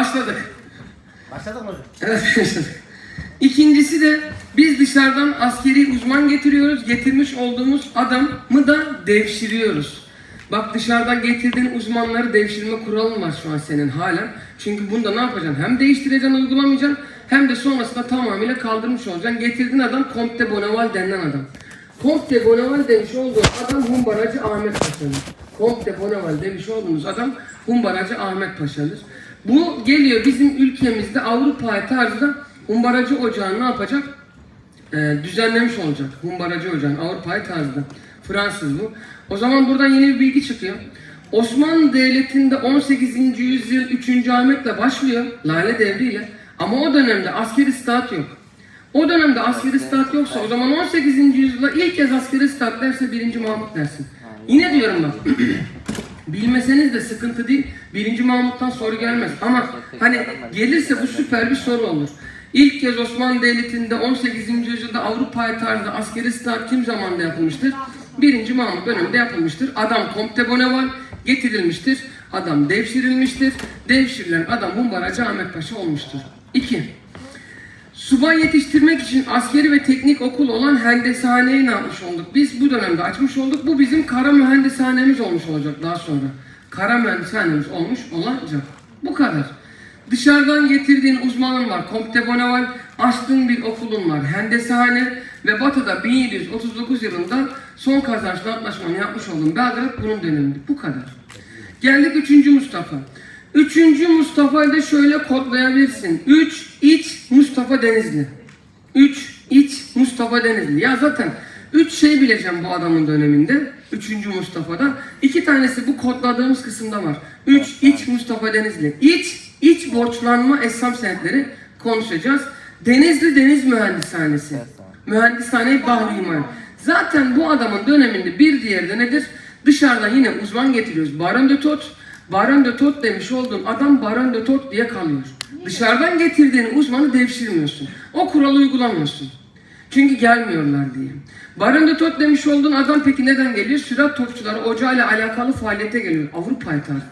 Başladık. Başladık mı? Evet başladık. İkincisi de biz dışarıdan askeri uzman getiriyoruz. Getirmiş olduğumuz adamı da devşiriyoruz. Bak dışarıdan getirdiğin uzmanları devşirme kuralın var şu an senin halen. Çünkü bunda ne yapacaksın? Hem değiştireceksin, uygulamayacaksın hem de sonrasında tamamıyla kaldırmış olacaksın. Getirdiğin adam Comte Bonneval denilen adam. Comte Bonneval demiş olduğu adam Humbaracı Ahmet Paşa'dır. Comte Bonneval demiş olduğumuz adam Humbaracı Ahmet Paşa'dır. Bu geliyor bizim ülkemizde Avrupa tarzda Humbaracı Ocağı ne yapacak? Ee, düzenlemiş olacak. Humbaracı Ocağı'nın Avrupa'yı tarzda. Fransız bu. O zaman buradan yeni bir bilgi çıkıyor. Osmanlı Devleti'nde 18. yüzyıl 3. Ahmet'le başlıyor. Lale devriyle. Ama o dönemde askeri statü yok. O dönemde askeri statü yoksa o zaman 18. yüzyılda ilk kez askeri statü derse 1. Mahmut dersin. Yine diyorum bak. Bilmeseniz de sıkıntı değil. Birinci Mahmut'tan soru gelmez. Ama hani gelirse bu süper bir soru olur. İlk kez Osmanlı Devleti'nde 18. yüzyılda Avrupa'ya tarzda askeri statü kim zamanda yapılmıştır? Birinci Mahmut döneminde yapılmıştır. Adam Comte Bonneval getirilmiştir. Adam devşirilmiştir. Devşirilen adam Humbaracı Ahmet Paşa olmuştur. 2. Subay yetiştirmek için askeri ve teknik okul olan hendeshaneyi ne yapmış olduk? Biz bu dönemde açmış olduk. Bu bizim kara mühendishanemiz olmuş olacak daha sonra. Kara mühendishanemiz olmuş olacak. Bu kadar. Dışarıdan getirdiğin uzmanın var. Comte Bonneval açtığın bir okulun var. Hendesehane ve Batı'da 1739 yılında son kazançlı antlaşmanı yapmış olduğum Belgrad bunun döneminde. Bu kadar. Geldik 3. Mustafa. 3. Mustafa'yı da şöyle kodlayabilirsin. 3 iç Mustafa Denizli. 3 iç Mustafa Denizli. Ya zaten 3 şey bileceğim bu adamın döneminde. 3. Mustafa'da. İki tanesi bu kodladığımız kısımda var. 3 iç Mustafa Denizli. İç, iç borçlanma Essam senetleri konuşacağız. Denizli Deniz Mühendishanesi. Mühendishane Bahri İmam. Zaten bu adamın döneminde bir diğeri de nedir? Dışarıdan yine uzman getiriyoruz. Baron de Tot. Baron de Tot demiş olduğun adam Baron de Tot diye kalıyor. Dışarıdan getirdiğin uzmanı devşirmiyorsun. O kuralı uygulamıyorsun. Çünkü gelmiyorlar diye. Baron de Tot demiş olduğun adam peki neden geliyor? Sürat topçuları ocağıyla alakalı faaliyete geliyor. Avrupa tarzı.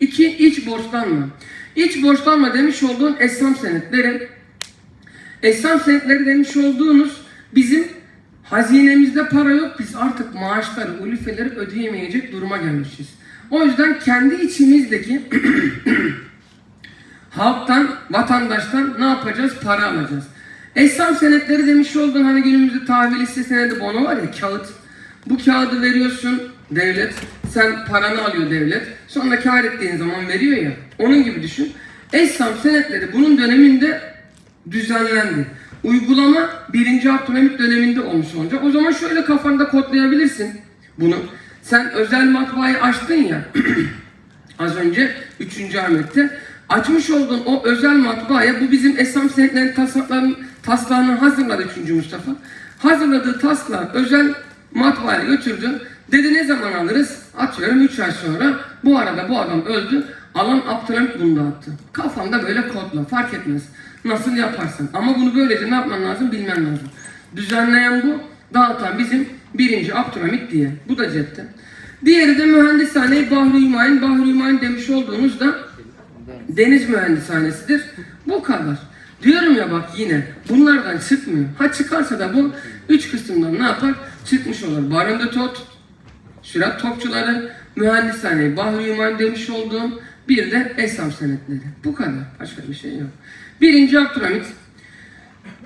İki, iç borçlanma. İç borçlanma demiş olduğun Essam senetleri Esnaf senetleri demiş olduğunuz bizim hazinemizde para yok. Biz artık maaşları, ulifeleri ödeyemeyecek duruma gelmişiz. O yüzden kendi içimizdeki halktan, vatandaştan ne yapacağız? Para alacağız. Esnaf senetleri demiş olduğun hani günümüzde tahvil hisse senedi bono var ya kağıt. Bu kağıdı veriyorsun devlet. Sen paranı alıyor devlet. Sonra kar ettiğin zaman veriyor ya. Onun gibi düşün. Esnaf senetleri bunun döneminde düzenlendi. Uygulama 1. Abdülhamit döneminde olmuş olacak. O zaman şöyle kafanda kodlayabilirsin bunu. Sen özel matbaayı açtın ya az önce 3. Ahmet'te. Açmış olduğun o özel matbaaya bu bizim Esam senetlerinin taslaklarının taslağını hazırladı 3. Mustafa. Hazırladığı taslağı özel matbaaya götürdü. Dedi ne zaman alırız? Atıyorum 3 ay sonra. Bu arada bu adam öldü. Alan Abdülhamit bunu dağıttı. Kafanda böyle kodla fark etmez. Nasıl yaparsın? Ama bunu böylece ne yapman lazım bilmen lazım. Düzenleyen bu, dağıtan bizim birinci Abdülhamit diye. Bu da cepte. Diğeri de mühendishane Bahri Hümayun. Bahri Hümayun demiş olduğunuz da deniz mühendishanesidir. Bu kadar. Diyorum ya bak yine bunlardan çıkmıyor. Ha çıkarsa da bu üç kısımdan ne yapar? Çıkmış olur. Baron de Tot, Sürat topçuları, mühendishane, Bahri Hümayun demiş olduğum bir de Esam senetleri. Bu kadar. Başka bir şey yok. Birinci Abdülhamit.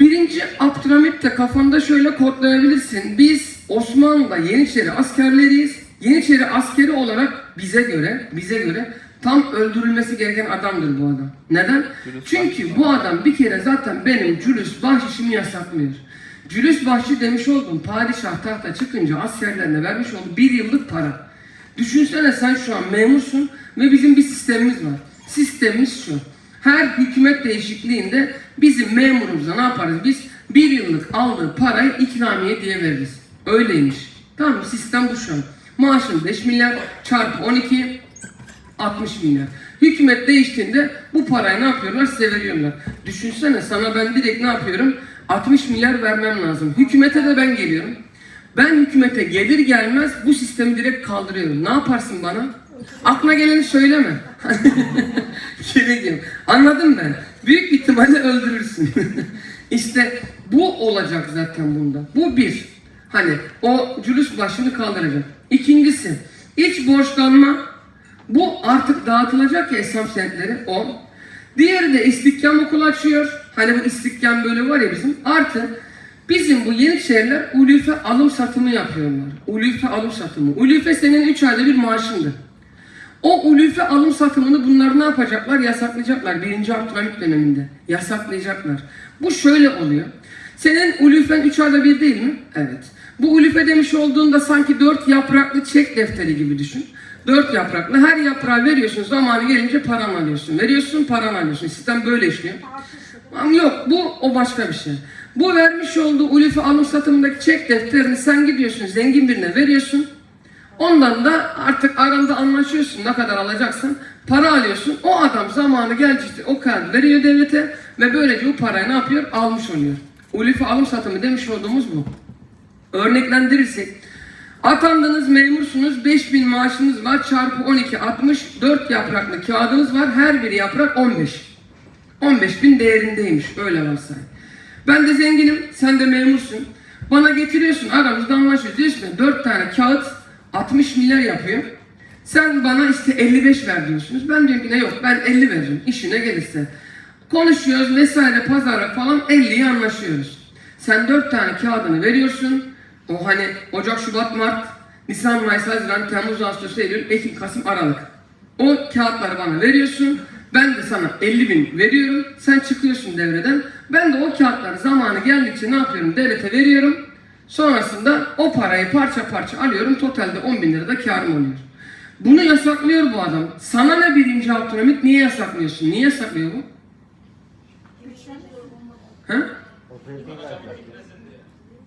Birinci Abdülhamit de kafanda şöyle kodlayabilirsin. Biz Osmanlı'da Yeniçeri askerleriyiz. Yeniçeri askeri olarak bize göre, bize göre tam öldürülmesi gereken adamdır bu adam. Neden? Çünkü bu adam bir kere zaten benim cülüs bahşişimi yasaklıyor. Cülüs bahşi demiş oldum padişah tahta çıkınca askerlerine vermiş olduğu bir yıllık para. Düşünsene sen şu an memursun ve bizim bir sistemimiz var. Sistemimiz şu. Her hükümet değişikliğinde bizim memurumuza ne yaparız? Biz bir yıllık aldığı parayı ikramiye diye veririz. Öyleymiş. Tamam mı? Sistem bu şu an. Maaşın 5 milyar çarpı 12 60 milyar. Hükümet değiştiğinde bu parayı ne yapıyorlar? Size veriyorlar. Düşünsene sana ben direkt ne yapıyorum? 60 milyar vermem lazım. Hükümete de ben geliyorum. Ben hükümete gelir gelmez bu sistemi direkt kaldırıyorum. Ne yaparsın bana? Aklına geleni söyleme. Gerek yok. Anladın ben. Büyük ihtimalle öldürürsün. işte bu olacak zaten bunda. Bu bir. Hani o cülüs başını kaldıracak. İkincisi iç borçlanma. Bu artık dağıtılacak ya İslam senetleri o. Diğeri de istikam okulu açıyor. Hani bu istikam bölümü var ya bizim. Artı bizim bu Yeniçeriler ulufe alım satımı yapıyorlar. Ulufe alım satımı. Ulufe senin 3 ayda bir maaşındır. O ulufe alım satımını bunlar ne yapacaklar? Yasaklayacaklar. Birinci Abdülhamit döneminde. Yasaklayacaklar. Bu şöyle oluyor. Senin ulufen 3 ayda bir değil mi? Evet. Bu ulufe demiş olduğunda sanki dört yapraklı çek defteri gibi düşün. Dört yapraklı. Her yaprağı veriyorsun. Zamanı gelince paranı alıyorsun. Veriyorsun paranı alıyorsun. Sistem böyle işliyor. Ama yok bu o başka bir şey. Bu vermiş olduğu ulufe alım satımındaki çek defterini sen gidiyorsun zengin birine veriyorsun. Ondan da artık aranda anlaşıyorsun ne kadar alacaksın. Para alıyorsun. O adam zamanı gelince işte o kağıdı veriyor devlete ve böylece bu parayı ne yapıyor? Almış oluyor. Ulufe alım satımı demiş olduğumuz bu. Örneklendirirsek atandınız memursunuz 5000 maaşınız var çarpı 12 60 4 yapraklı kağıdınız var her bir yaprak 15. 15 bin değerindeymiş öyle varsay. Ben de zenginim sen de memursun. Bana getiriyorsun aramızda anlaşıyoruz. Diyorsun ki 4 tane kağıt 60 milyar yapıyor. Sen bana işte 55 ver diyorsunuz. Ben diyorum ki ne yok ben 50 veririm işine gelirse. Konuşuyoruz vesaire pazara falan 50'yi anlaşıyoruz. Sen 4 tane kağıdını veriyorsun. O hani Ocak, Şubat, Mart, Nisan, Mayıs, Haziran, Temmuz, Ağustos, Eylül, Ekim, Kasım, Aralık. O kağıtları bana veriyorsun. Ben de sana 50 bin veriyorum. Sen çıkıyorsun devreden. Ben de o kağıtları zamanı geldikçe ne yapıyorum? Devlete veriyorum. Sonrasında o parayı parça parça alıyorum. Totalde 10 bin lira da karım oluyor. Bunu yasaklıyor bu adam. Sana ne birinci Abdülhamit niye yasaklıyorsun? Niye yasaklıyor bu? Ha?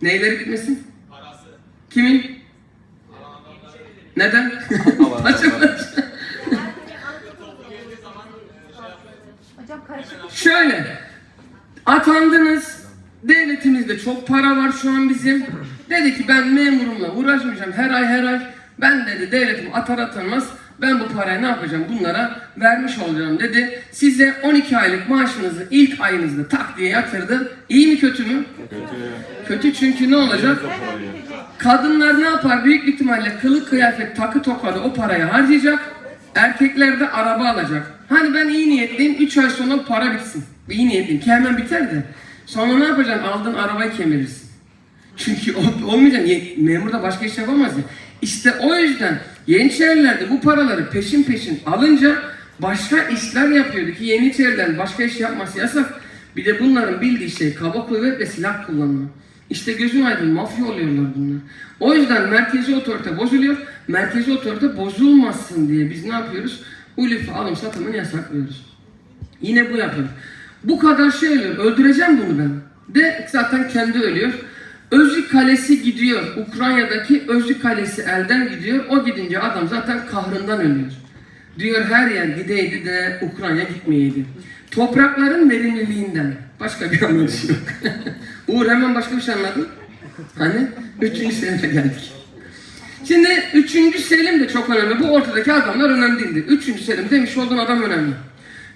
Neyleri bitmesin? Kimin? Neden? devletimizde çok para var şu an bizim. Dedi ki ben memurumla uğraşmayacağım her ay her ay. Ben dedi devletim atar atanmaz ben bu parayı ne yapacağım bunlara vermiş olacağım dedi. Size 12 aylık maaşınızı ilk ayınızda tak diye yatırdı. İyi mi kötü mü? Kötü çünkü ne olacak? Kadınlar ne yapar? Büyük ihtimalle kılık kıyafet takı tokada o parayı harcayacak. Erkekler de araba alacak. Hani ben iyi niyetliyim 3 ay sonra para bitsin. İyi niyetliyim ki hemen biter de. Sonra ne yapacaksın? Aldığın arabayı kemirirsin. Çünkü o, olmayacak. Ye- Memur da başka iş yapamaz ya. İşte o yüzden Yeniçerilerde bu paraları peşin peşin alınca başka işler yapıyordu ki Yeniçerilerin başka iş yapması yasak. Bir de bunların bildiği şey kaba kuvvet ve silah kullanma. İşte gözün aydın mafya oluyorlar bunlar. O yüzden merkezi otorite bozuluyor. Merkezi otorite bozulmasın diye biz ne yapıyoruz? Ulufe alım satımını yasaklıyoruz. Yine bu yapıyor. Bu kadar şey ölüyor. Öldüreceğim bunu ben. De zaten kendi ölüyor. Özlü Kalesi gidiyor. Ukrayna'daki Özlü Kalesi elden gidiyor. O gidince adam zaten kahrından ölüyor. Diyor her yer gideydi de Ukrayna gitmeyeydi. Toprakların verimliliğinden. Başka bir anlayış yok. Uğur hemen başka bir şey anladın? Hani? Üçüncü senede geldik. Şimdi üçüncü Selim de çok önemli. Bu ortadaki adamlar önemli değildir. Üçüncü Selim demiş olduğun adam önemli.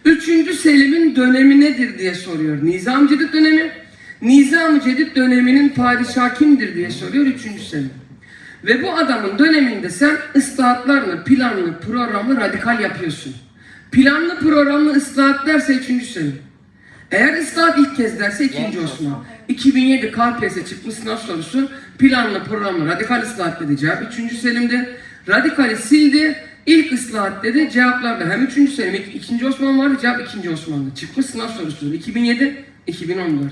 Üçüncü Selim'in dönemi nedir diye soruyor. Nizam Cedid dönemi. Nizam Cedid döneminin padişahı kimdir diye soruyor üçüncü Selim. Ve bu adamın döneminde sen ıslahatlarla planlı, programlı, radikal yapıyorsun. Planlı, programlı ıslahat derse üçüncü Selim. Eğer ıslahat ilk kez derse ikinci Osman. 2007 KPSS çıkmış sınav sorusu planlı programlı radikal ıslahat dedi cevap 3. Selim'de. Radikali sildi. İlk ıslahat dedi cevaplarda hem 3. Selim 2. Osman vardı cevap 2. Osman'da. Çıkmış sınav sorusu 2007 2014.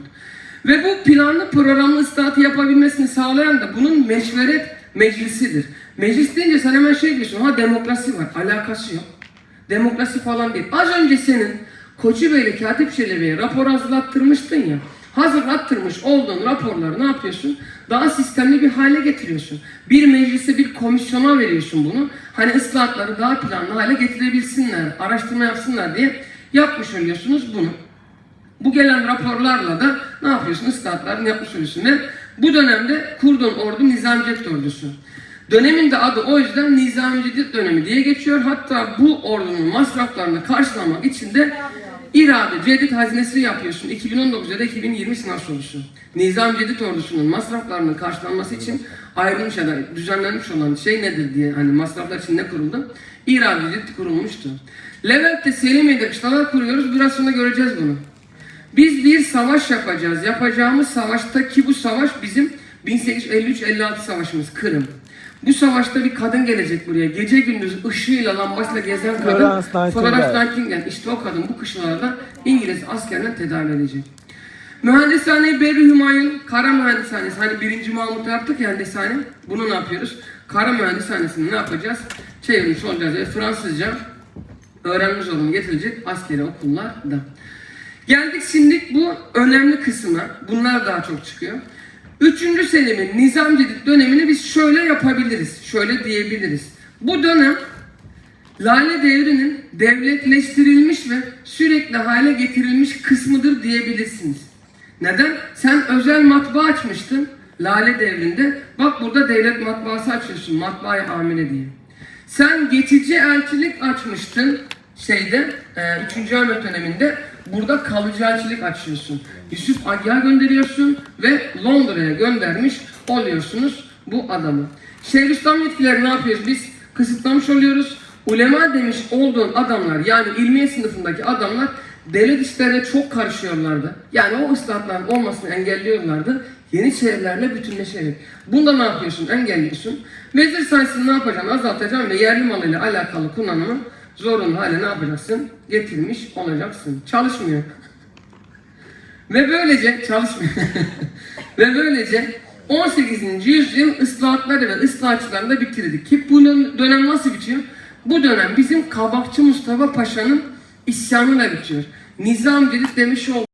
Ve bu planlı programlı ıslahatı yapabilmesini sağlayan da bunun meşveret meclisidir. Meclis deyince sen hemen şey diyorsun ha demokrasi var alakası yok. Demokrasi falan değil. Az önce senin Koçu Bey'le Katip Çelebi'ye rapor hazırlattırmıştın ya. Hazırlattırmış olduğun raporları ne yapıyorsun? Daha sistemli bir hale getiriyorsun. Bir meclise bir komisyona veriyorsun bunu. Hani ıslahatları daha planlı hale getirebilsinler, araştırma yapsınlar diye yapmış oluyorsunuz bunu. Bu gelen raporlarla da ne yapıyorsun? Islahatlarını yapmış oluyorsun. Bu dönemde kurduğun ordu Nizamcet ordusu. Dönemin de adı o yüzden Nizami Cedid dönemi diye geçiyor. Hatta bu ordunun masraflarını karşılamak için de İrade Cedid hazinesi yapıyorsun. 2019 ya da 2020 sınav sorusu. Nizam Cedid ordusunun masraflarının karşılanması için ayrılmış ya da düzenlenmiş olan şey nedir diye hani masraflar için ne kuruldu? İrade Cedid kurulmuştu. Levent'te Selimiye'de kışlalar kuruyoruz. Biraz sonra göreceğiz bunu. Biz bir savaş yapacağız. Yapacağımız savaşta ki bu savaş bizim 1853-56 savaşımız Kırım. Bu savaşta bir kadın gelecek buraya. Gece gündüz ışığıyla lambasıyla gezen kadın. Florence Nightingale. İşte o kadın bu kışlalarda İngiliz askerine tedavi edecek. Mühendishane Berri Hümayun Kara Mühendishanesi. Hani birinci Mahmut'ta yaptık ya mühendishane. Bunu ne yapıyoruz? Kara Mühendishanesi'ni ne yapacağız? Çevirmiş olacağız ve Fransızca öğrenmiş olduğunu getirecek askeri okullarda. Geldik şimdi bu önemli kısma. Bunlar daha çok çıkıyor. Üçüncü Selim'in Nizam Cedid dönemini biz şöyle yapabiliriz. Şöyle diyebiliriz. Bu dönem Lale devrinin devletleştirilmiş ve sürekli hale getirilmiş kısmıdır diyebilirsiniz. Neden? Sen özel matbaa açmıştın Lale devrinde. Bak burada devlet matbaası açıyorsun. Matbaayı amine diye. Sen geçici elçilik açmıştın şeyde, e, 3. Ahmet döneminde. Burada kalıcı elçilik açıyorsun. Yusuf Agya gönderiyorsun ve Londra'ya göndermiş oluyorsunuz bu adamı. Şeyhülislam yetkileri ne yapıyoruz biz? Kısıtlamış oluyoruz. Ulema demiş olduğun adamlar yani ilmiye sınıfındaki adamlar devlet işlerine çok karışıyorlardı. Yani o ıslahatların olmasını engelliyorlardı. Yeniçerilerle bütünleşerek. Bunda ne yapıyorsun? Engelliyorsun. Vezir sayısını ne yapacaksın? Azaltacaksın ve yerli malıyla alakalı kullanımı zorunlu hale ne yapacaksın? Getirmiş olacaksın. Çalışmıyor. Ve böylece çalışmıyor. ve böylece 18. yüzyıl ıslahatları ve ıslahatçılarını da bitirdik. Ki bu dönem nasıl bitiyor? Bu dönem bizim Kabakçı Mustafa Paşa'nın isyanıyla bitiyor. Nizam Cedid demiş oldu.